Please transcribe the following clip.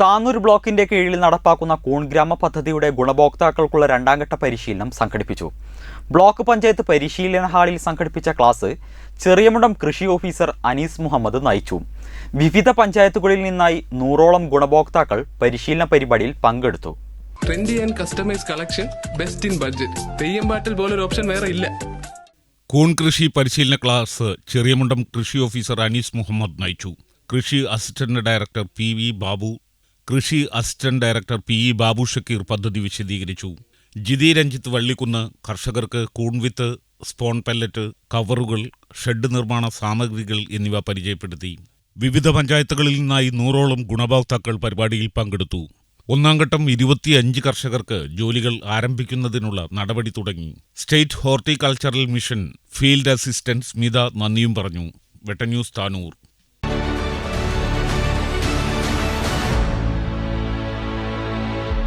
Tanur ബ്ലോക്കിന്റെ കീഴിൽ നടപ്പാക്കുന്ന കൂൺഗ്രാമ പദ്ധതിയുടെ ഗുണഭോക്താക്കൾക്കുള്ള രണ്ടാംഘട്ട പരിശീലനം സംഘടിപ്പിച്ചു. ബ്ലോക്ക് പഞ്ചായത്ത് പരിശീലന ഹാളിൽ സംഘടിപ്പിച്ച ക്ലാസ് ചെറിയമുടം കൃഷി ഓഫീസർ അനീസ് മുഹമ്മദ് നയിച്ചു. വിവിധ പഞ്ചായത്തുകളിൽ നിന്നായി നൂറോളം ഗുണഭോക്താക്കൾ പരിശീലന പരിപാടിയിൽ പങ്കെടുത്തു. Trendy and customise collection best in budget Theyyam പാട്ടിൽ പോലൊരു ഓപ്ഷൻ വേറെ ഇല്ല. കൂൺ കൃഷി പരിശീലന ക്ലാസ് ചെറിയമുണ്ടം കൃഷി ഓഫീസർ അനീസ് മുഹമ്മദ് നയിച്ചു. കൃഷി assistant director P V Babu കൃഷി assistant director P E Babu Shakeer പദ്ധതി വിശദീകരിച്ചു. ജിതി രഞ്ജിത്ത് വള്ളിക്കുന്ന് കർഷകർക്ക് കൂൺവിത്ത് സ്പോൺ പെല്ലറ്റ് കവറുകൾ ഷെഡ് നിർമ്മാണ സാമഗ്രികൾ എന്നിവ പരിചയപ്പെടുത്തി. വിവിധ പഞ്ചായത്തുകളിൽ നിന്നായി നൂറോളം ഗുണഭോക്താക്കൾ പരിപാടിയിൽ പങ്കെടുത്തു. ഒന്നാം ഘട്ടം ഇരുപത്തിയഞ്ച് കർഷകർക്ക് ജോലികൾ ആരംഭിക്കുന്നതിനുള്ള നടപടി തുടങ്ങി. State horticultural mission field assistant Smitha നന്ദിയും പറഞ്ഞു. വെട്ടന്യൂസ് താനൂർ.